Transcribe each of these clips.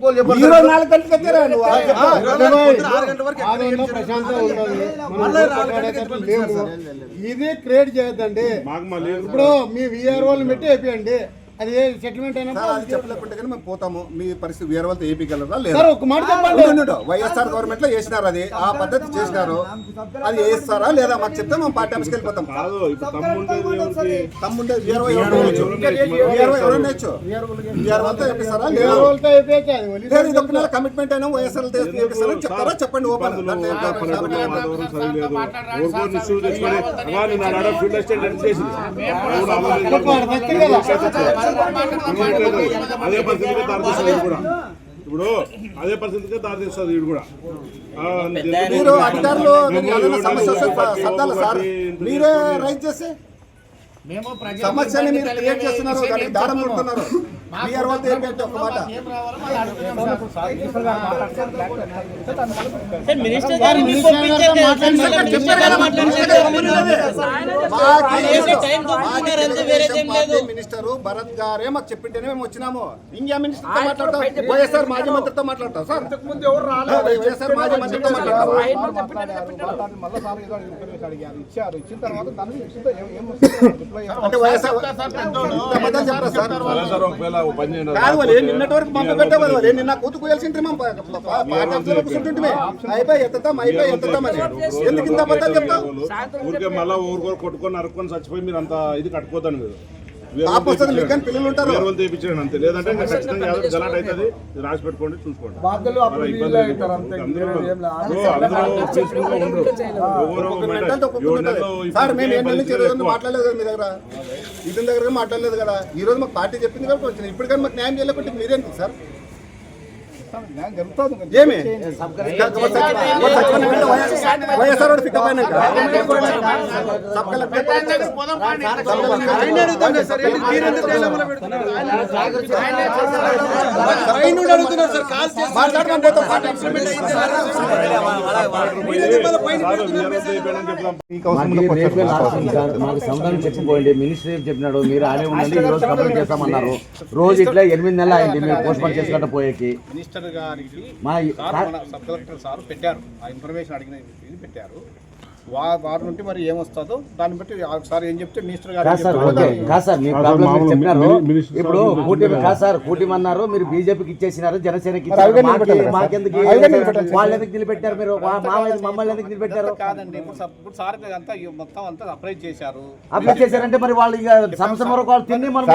ఇరవై నాలుగు గంటలకు ఎత్తారా నువ్వు? ఆరు ప్రశాంతంగా. పంపిస్తారు ఇది క్రియేట్ చేయొద్దండి ఇప్పుడు మీ విఆర్ వాళ్ళు పెట్టి వేపియండి. అది సెటిల్మెంట్ అది చెప్పలేకుంటే కానీ మేము పోతాము. మీ పరిస్థితి వేరే వాళ్ళతో ఏపీగలరా లేదా? సార్ ఒక మాట చెప్పండి. వైఎస్ఆర్ గవర్నమెంట్లో వేసినారు అది. ఆ పద్ధతి చేసినారు. అది వేస్తారా లేదా? మాకు చెప్తే మేము పార్టీ ఆఫీస్కి వెళ్ళిపోతాం. తమ్ముండే వీఆర్ఓ ఎవరు ఉండొచ్చు. వీఆర్ఓ ఎవరు ఉండొచ్చు వీఆర్ వాళ్ళతో వేపిస్తారా లేదా ఇది ఒక నెల కమిట్మెంట్ అయినా వైఎస్ఆర్ వేపిస్తారా చెప్తారా? చెప్పండి ఓపెన్. ఫీల్డ్ అసిస్టెంట్ చేసింది. అదే పరిస్థితిగా దారితీస్తుంది కూడా ఇప్పుడు అదే పరిస్థితిగా దారితీస్తుంది ఇది కూడా మీరు అధికారులు సమస్య సర్దాలి సార్ మీరే రైట్ చేస్తే సమస్యని మీరు క్రియేట్ చేస్తున్నారు దారం. కొడుతున్నారు వీఆర్ వాళ్ళతో ఏం పెట్టే ఒక మాట. మినిస్టర్ గారు మినిస్టర్ భరత్ గారే మాకు చెప్పింటేనే మేము వచ్చినాము ఇండియా మినిస్టర్తో మాట్లాడతాం వైఎస్ఆర్ మాజీ మంత్రితో మాట్లాడతాం సార్ వైఎస్ఆర్ మాజీ మంత్రితో మాట్లాడతాం అంటే వైఎస్ఆర్ సరే కాదు నిన్నటి వరకు నిన్న అయిపోయి ఎత్తుతాం అయిపోయి ఎత్తుతాం అని. ఎందుకు ఇంత అబద్ధాలు ఊరికే మళ్ళా ఊరుకోరు కొట్టుకొని అరుక్కొని చచ్చిపోయి మీరు అంత ఇది కట్టుకోతాను మీరు. పాప వస్తుంది మీకు కానీ పిల్లలు ఉంటారు. వేరే వాళ్ళు తెప్పించాను అంతే. లేదంటే ఇంకా ఖచ్చితంగా ఏదో గలాట్ అవుతుంది ఇది రాసి పెట్టుకోండి చూసుకోండి మళ్ళా ఇబ్బంది లేదు. అందరూ ఓ, అందరూ పీస్ఫుల్గా ఉండరు. ఎవరో ఒక మాట, మెంటల్తో ఏడు నెలలు ఒప్పుకుంటుంది. ఇప్పుడు సార్ మేము ఏ ఏం నెలలు పరిస్థితి చేయలేదు ఎక్కువ. మాట్లాడలేదు కదా మీ దగ్గర. ఇతని దగ్గర కూడా మాట్లాడలేదు కదా. ఈ రోజు మాకు పార్టీ చెప్పింది కాబట్టి వచ్చింది. ఇప్పుడు కానీ మాకు న్యాయం చేయలేకుంటే మీరేంటి సార్? ఏమి? వైఎస్ఆర్ పికప్ అయినాక మాకు మినిస్టర్ చెప్పినాడు మీరు ఆడే ఉండండి. ఈ రోజు కంప్లీట్ చేస్తామన్నారు. రోజు ఇట్లా ఎనిమిది నెలలు అయింది. మీరు పోస్ట్ పోన్ చేసుకుంటూ పోయేకి. మినిస్టర్ గారికి సార్ మన సబ్ కలెక్టర్ సార్ పెట్టారు. ఆ ఇన్ఫర్మేషన్ అడిగిన ఇది పెట్టారు. వారి నుండి మరి ఏమొస్తుందో దాన్ని బట్టి ఒకసారి ఏం చెప్తే మినిస్టర్ గారు ఇప్పుడు సార్ కూటమి. కాదు సార్ కూటమి అన్నారు మీరు బీజేపీకి ఇచ్చేసినారు జనసేనకి మాకెందుకు వాళ్ళు ఎందుకు నిలబెట్టారు మీరు మమ్మల్ని ఎందుకు నిలబెట్టారు కాదండి ఇప్పుడు సార్ అంతా మొత్తం అంతా అప్లై చేశారు అప్లై చేశారంటే మరి వాళ్ళు ఇక సంవత్సరం వరకు వాళ్ళు తిని మనం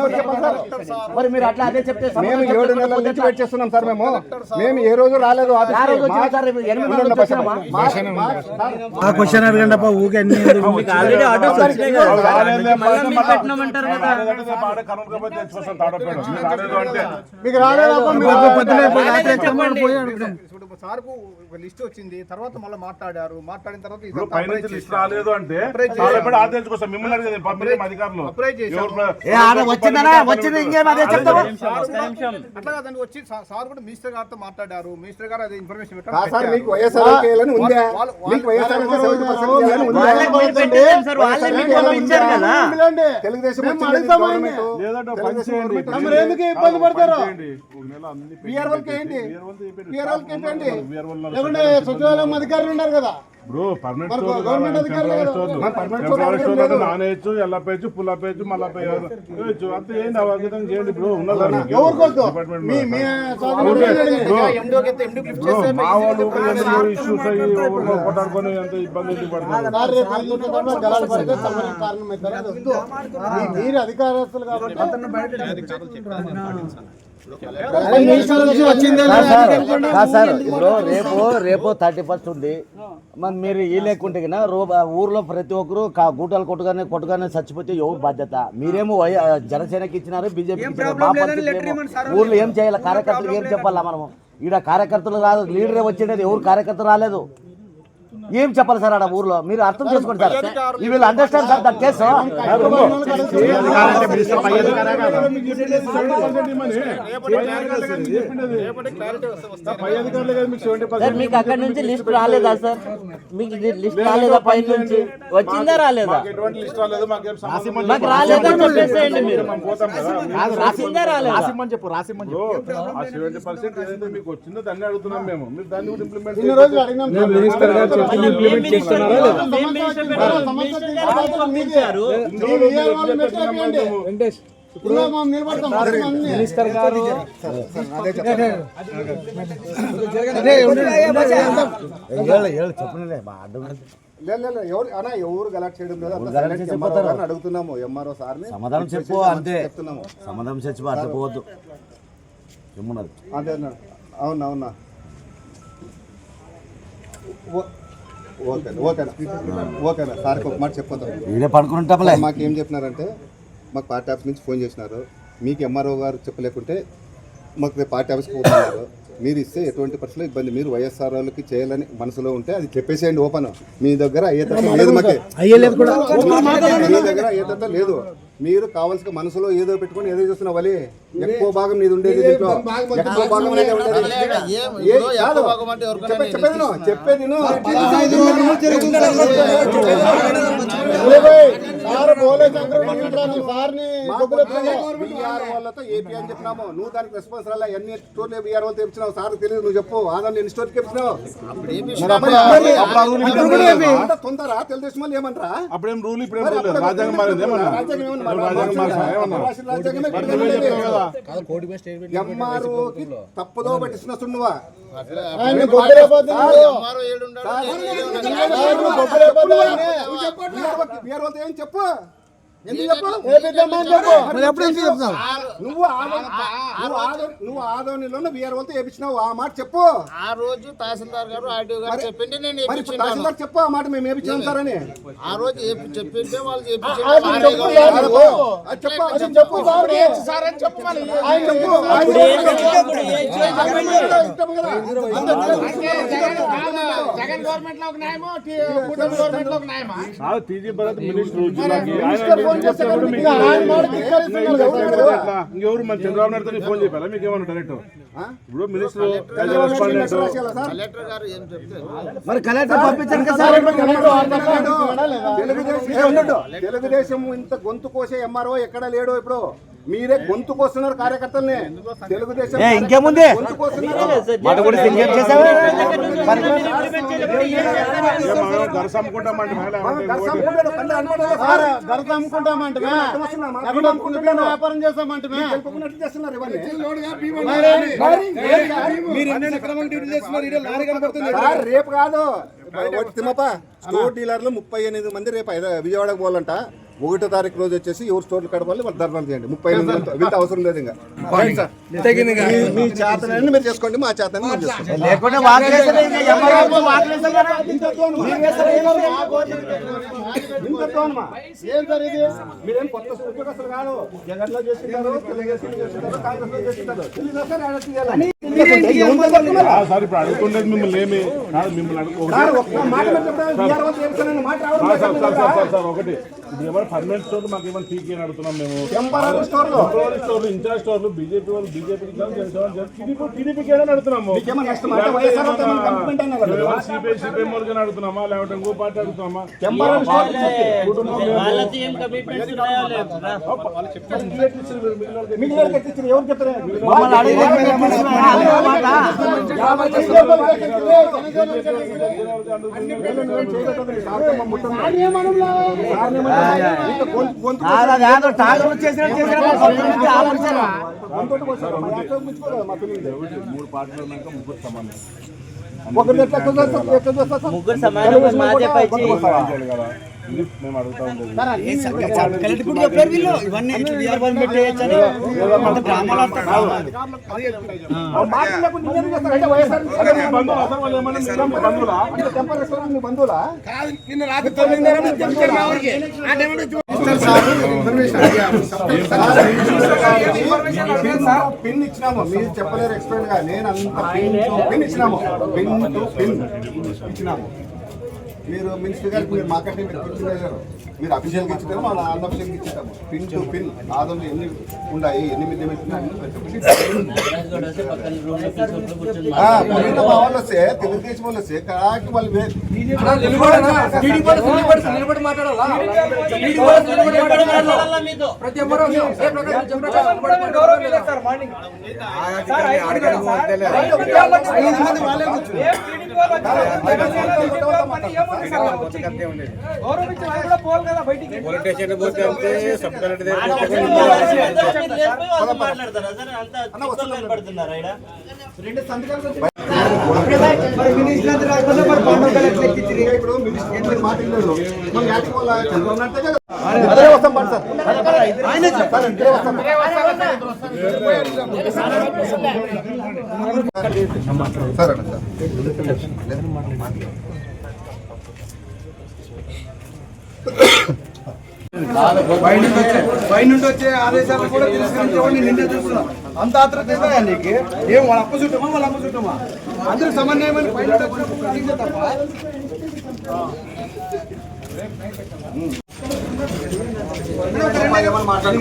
మరి మరి మీరు అట్లా అదే చెప్తే మేము ఏడు నెలల నుంచి? వెయిట్ చేస్తున్నాం సార్ మేము మేము ఏ రోజు రాలేదు ఆ క్వశ్చన్ అడగండి అప్ప ఊకే అన్ని మీకు రాలేదే సార్కు ఒక లిస్ట్ వచ్చింది తర్వాత మళ్ళీ మాట్లాడారు మాట్లాడిన తర్వాత లిస్ట్. రాలేదు అంటే తెచ్చుకొస్తాం మిమ్మల్ని అడిగేది అధికారులు వచ్చిందనా వచ్చింది ఇంకేం అదే కూడా- అట్లా కాదండి వచ్చి సార్ కూడా మినిస్టర్ గారితో మాట్లాడారు. మినిస్టర్ గారు అదే ఇన్ఫర్మేషన్ ఎందుకు ఇబ్బంది పడతారు? సచివాలయం అధికారులు ఉన్నారు కదా? బ్రో పర్మనెంట్ స్టోర్ కావాలి. నానేయచ్చు ఎల్లపేయచ్చు పుల్లపేయచ్చు మల్లపేయచ్చు వేయచ్చు అంతే ఏంటి అవగతం చేయండి బ్రో ఉన్నదా ఇష్యూస్ అయ్యి కొట్టాడుకొని ఎంత ఇబ్బంది మీరు అధికారస్తులు కాబట్టి సార్, ఇప్పుడు రేపు రేపు థర్టీ ఫస్ట్ ఉంది. మరి మీరు ఈ లేకుంటే ఊర్లో ప్రతి ఒక్కరు గూటాలు కొట్టుగానే కొట్టుగానే చచ్చిపోతే ఎవరు బాధ్యత? మీరేమో వై జనసేనకి ఇచ్చినారు బీజేపీకి ఇచ్చినారు? ఊర్లో ఏం చేయాలి? కార్యకర్తలు ఏం చెప్పాలా మనము? ఈడ కార్యకర్తలు రాదు లీడరే వచ్చిండేది ఎవరు కార్యకర్త రాలేదు. ఏం చెప్పాలి సార్ ఆడ ఊర్లో? మీరు అర్థం చేసుకోండి sir. You will understand sir that case పై అధికారులే కదా మీకు సెవెంటీ సార్ మీకు అక్కడ నుంచి లిస్ట్ రాలేదా సార్ మీకు లిస్ట్ రాలేదా పై నుంచి వచ్చిందా రాలేదా? రాలేదు మాకేం రాలేదని చెప్పేసేయండి మీరు. మనం పోతాం కదా రాసిందా రాలేదా రాసిమ్మని చెప్పు రాసిమ్మని మీకు వచ్చిందో దాన్ని అడుగుతున్నాం మేము. మీరు దాన్ని కూడా ఇంప్లిమెంట్ సార్. మినిస్టర్ గారు లేదు, ఎవరు అన్నా ఎవరు గలాట్ చేయడం లేదు. అంతా అడుగుతున్నాము ఎంఆర్ఓ సార్ని. సమాధానం చెప్పు అంతే. చెప్తున్నాము. సమాధానం చచ్చిపో అట్లా పోవద్దు. చెమ్మున్నది అదే అన్న. అవునా అవునా. ఓకేనా సార్కి ఒక మాట చెప్పొద్దాం మాకు ఏం చెప్పినారంటే మాకు పార్టీ ఆఫీస్ నుంచి ఫోన్ చేసినారు. మీకు ఎంఆర్ఓ గారు చెప్పలేకుంటే మాకు రేపు పార్టీ ఆఫీస్కి పోతున్నారు. మీరు ఇస్తే ఎటువంటి పరిస్థితుల్లో ఇబ్బంది మీరు వైఎస్ఆర్ వాళ్ళకి చేయాలని మనసులో ఉంటే అది చెప్పేసేయండి ఓపెన్ మీ దగ్గర అయ్యేటట్టు లేదు మాకే మీ దగ్గర అయ్యేటట్టు లేదు మీరు కావాల్సిన మనసులో ఏదో పెట్టుకొని ఏదో చూస్తున్న వలి ఎక్కువ భాగం నీది ఉండేది దీంట్లో ఎక్కువ భాగం అనేది ఉండేది. చెప్పేది చెప్పేది వాళ్ళతో ఏపీ అని చెప్పినాము నువ్వు దానికి రెస్పాన్స్ రాలే ఎన్ని స్టోర్లు బీఆర్ సార్ తెలియదు నువ్వు చెప్పు ఆదాం ఎన్ని స్టోర్కి ఇచ్చినావు అంత తొందర తెలుగుదేశం వాళ్ళు ఏమంటారా? అప్పుడేం రూల్ ఇప్పుడేం రాజ్యాంగం మారింది. ఎంఆర్ఓకి తప్పుదో ఏం చెప్పు? నువ్వు ఆదో- నువ్వు ఆదో- నువ్వు ఆదోనిలో బీఆర్ వాళ్ళతో వేపించినావు ఆ మాట చెప్పు ఆ రోజు తహసీల్దార్ గారు ఆర్డీఓ గారు చెప్పింటే నేను తహసీల్దార్ చెప్పు ఆ మాట మేము వేపించినాం సార్ అని ఆ రోజు చెప్పి- చెప్పింటే వాళ్ళు చెప్పు సార్ చెప్పు అని జగన్ గవర్నమెంట్లో ఒక న్యాయమో గవర్నమెంట్లో ఒక మినిస్టర్ ఫోన్ చేస్తే ఆయన మాట ఎవరు మన చంద్రబాబు నాయుడుతో నీకు ఫోన్ మీకు ఏమన్నా డైరెక్ట్ ఇప్పుడు మినిస్టర్ రెస్పాండెంట్ కలెక్టర్ గారు ఏం చెప్తే మరి కలెక్టర్. తెలుగుదేశం ఇంత గొంతు కోసే ఎంఆర్ఓ ఎక్కడ లేడు ఇప్పుడు? మీరే గొంతు కోస్తున్నారు కార్యకర్తల్ని తెలుగుదేశం ఏ, ఇంకేముంది? మాట కూడా సింగర్ చేసావా గరస అమ్ముకుంటామంటే వ్యాపారం చేస్తామంటే రేపు కాదు తిమ్మప్ప స్టోర్ డీలర్లు ముప్పై ఎనిమిది మంది రేపు విజయవాడకు పోవాలంట ఒకటో తారీఖు రోజు వచ్చేసి ఎవరు స్టోర్లు కడపాలి వాళ్ళు ధర్నాలు చేయండి. ముప్పై ఎనిమిది అవసరం లేదు ఇంకా. మీ- మీ చేతనని మీరు చేసుకోండి మా మీరేం కొత్త ఉద్యోగస్తులు కాదు. జగన్లో తెలుగుదేశం కాంగ్రెస్లో అడుగుతుండేది మిమ్మల్ని ఒకటి. ఇప్పుడు ఎవరు పర్మనెంట్ స్టోర్ మాకు ఏమైనా పీకి అడుగుతున్నాం మేము. టెంపరరీ స్టోర్లు. టెంపరరీ స్టోర్లు బీజేపీ వాళ్ళు బీజేపీకి టీడీపీ టీడీపీకి ఏదైనా అడుగుతున్నాము. ఏమైనా? సిపిఐ సిపిఎం వాళ్ళకి అడుగుతున్నామా? లేకపోతే ఇంకో పార్టీ అడుగుతున్నామా? టెంపరరీ మూడు పార్టీలు ఉన్నాక ముగ్గురు సమానం? ముగ్గురు సమానం మేము అడుగుతా పిన్ ఇచ్చినాము. మీరు చెప్పలేరు ఎక్స్ప్లెయిన్గా. నేను అంత పిన్ ఇచ్చినాము. పిన్ టు పిన్ ఇచ్చినాము. మీరు మినిస్టర్ గారికి మీరు మాకంటే మీరు ఇచ్చినారు మీరు అఫీషియల్గా ఇచ్చినారు మన అన్అఫీషియల్గా ఇచ్చేటాము పిన్ టు పిన్ ఆదంలో ఎన్ని ఉన్నాయి ఎన్ని మిద్ది మా వాళ్ళు వస్తే తెలుగుదేశం వాళ్ళు వస్తే కరెక్ట్ వాళ్ళు వే- ఇంకా ఇప్పుడు మినిస్టర్ మాట్లాడలేదు మనం యాక్చువల్ వాళ్ళ చంద్రబాబు అంతే కదా అదే వస్తాం పడు సార్ సార్ ఇక్కడే వస్తాం సార్ అన్న సార్ పైనుండి వచ్చే ఆదేశాలు కూడా తిరస్కరించేవాడిని నిన్నే చూస్తున్నాం. అంత ఆత్రత ఏందా నీకు ఏం వాళ్ళ చుట్టమా వాళ్ళ చుట్టమా అందరూ సమన్వయమని తప్ప మాట్లాడి